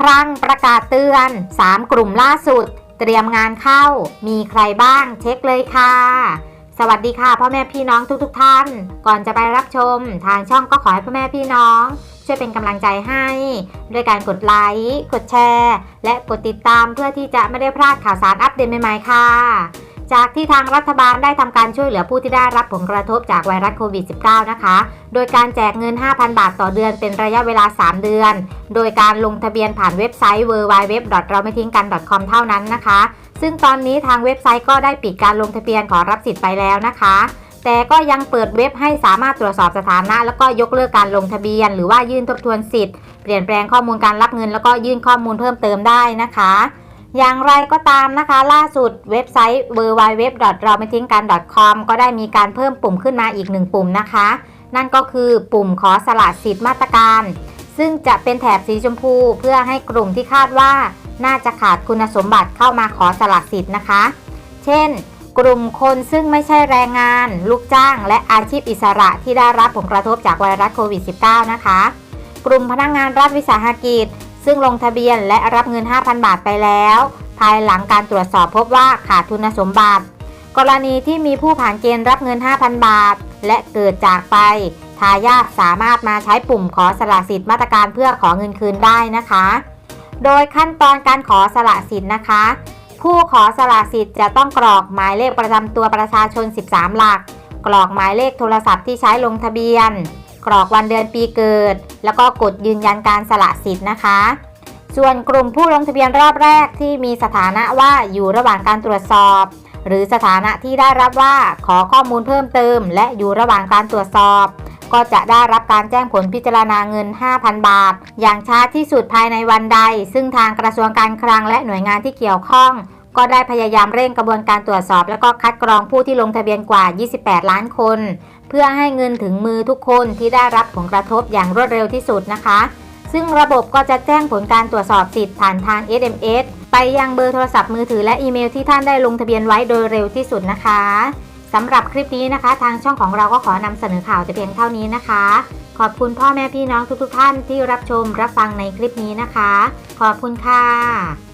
ครั้งประกาศเตือน 3 กลุ่มล่าสุด เตรียมงานเข้า มีใครบ้างเช็คเลยค่ะ สวัสดีค่ะพ่อแม่พี่น้องทุกๆทท่าน ก่อนจะไปรับชม ทางช่องก็ขอให้พ่อแม่พี่น้อง ช่วยเป็นกำลังใจให้ด้วยการกดไลค์กดแชร์ และกดติดตามเพื่อที่จะไม่ได้พลาดข่าวสารอัปเดตใหม่ๆค่ะ จากที่ทางรัฐบาลได้ทำการช่วยเหลือผู้ที่ได้รับผลกระทบจากไวรัสโควิด -19 นะคะ โดยการแจกเงิน 5,000 บาทต่อเดือนเป็นระยะเวลา 3 เดือน โดยการลงทะเบียนผ่านเว็บไซต์ www เราไม่ทิ้งกัน .com เท่านั้นนะคะ ซึ่งตอนนี้ทางเว็บไซต์ก็ได้ปิดการลงทะเบียนขอรับสิทธิ์ไปแล้วนะคะ แต่ก็ยังเปิดเว็บให้สามารถตรวจสอบสถานะ แล้วก็ยกเลิกการลงทะเบียน หรือว่ายื่นทบทวนสิทธิ์ เปลี่ยนแปลงข้อมูลการรับเงิน แล้วก็ยื่นข้อมูลเพิ่มเติมได้นะคะ อย่างไรก็ตามนะคะ ล่าสุดเว็บไซต์ www เราไม่ทิ้งกัน .com ก็ได้มีการเพิ่มปุ่มขึ้นมาอีกหนึ่งปุ่มนะคะ นั่นก็คือปุ่มขอสละสิทธิ์มาตรการ ซึ่งจะเป็นแถบสีชมพูเพื่อให้กลุ่มที่คาดว่าน่าจะขาดคุณสมบัติเข้ามาขอสละสิทธิ์นะคะ เช่น กลุ่มคนซึ่งไม่ใช่แรงงาน ลูกจ้าง และอาชีพอิสระที่ได้รับผลกระทบจากไวรัสโควิด -19 นะคะ กลุ่มพนักงานรัฐวิสาหกิจ ซึ่งลงทะเบียนและรับเงิน 5,000 บาทไปแล้ว ภายหลังการตรวจสอบพบว่าขาดทุนสมบัติ กรณีที่มีผู้ผ่านเกณฑ์รับเงิน 5,000 บาท และเกิดจากไป ทายาทสามารถมาใช้ปุ่มขอสละสิทธิ์มาตรการเพื่อขอเงินคืนได้นะคะ โดยขั้นตอนการขอสละสิทธิ์นะคะ ผู้ขอสละสิทธิ์จะต้องกรอกหมายเลขประจำตัวประชาชน 13 หลัก กรอกหมายเลขโทรศัพท์ที่ใช้ลงทะเบียน กรอกวันเดือนปีเกิด แล้วก็กดยืนยันการสละสิทธิ์นะคะ ส่วนกลุ่มผู้ลงทะเบียนรอบแรกที่มีสถานะว่าอยู่ระหว่างการตรวจสอบ หรือสถานะที่ได้รับว่าขอข้อมูลเพิ่มเติม และอยู่ระหว่างการตรวจสอบ ก็จะได้รับการแจ้งผลพิจารณาเงิน 5,000 บาท อย่างช้าที่สุดภายในวันใด ซึ่งทางกระทรวงการคลังและหน่วยงานที่เกี่ยวข้อง ก็ได้พยายามเร่งกระบวนการตรวจสอบ และก็คัดกรองผู้ที่ลงทะเบียนกว่า 28 ล้านคน เพื่อให้เงินถึงมือทุกคนที่ได้รับผลกระทบอย่างรวดเร็วที่สุดนะคะ ซึ่งระบบก็จะแจ้งผลการตรวจสอบสิทธิ์ผ่านทาง SMS ไปยังเบอร์โทรศัพท์มือถือและอีเมลที่ท่านได้ลงทะเบียนไว้โดยเร็วที่สุดนะคะสำหรับคลิปนี้นะคะ ทางช่องของเราก็ขอนำเสนอข่าวแต่เพียงเท่านี้นะคะ ขอบคุณพ่อแม่พี่น้องทุกๆท่านที่รับชมรับฟังในคลิปนี้นะคะ ขอบคุณค่ะ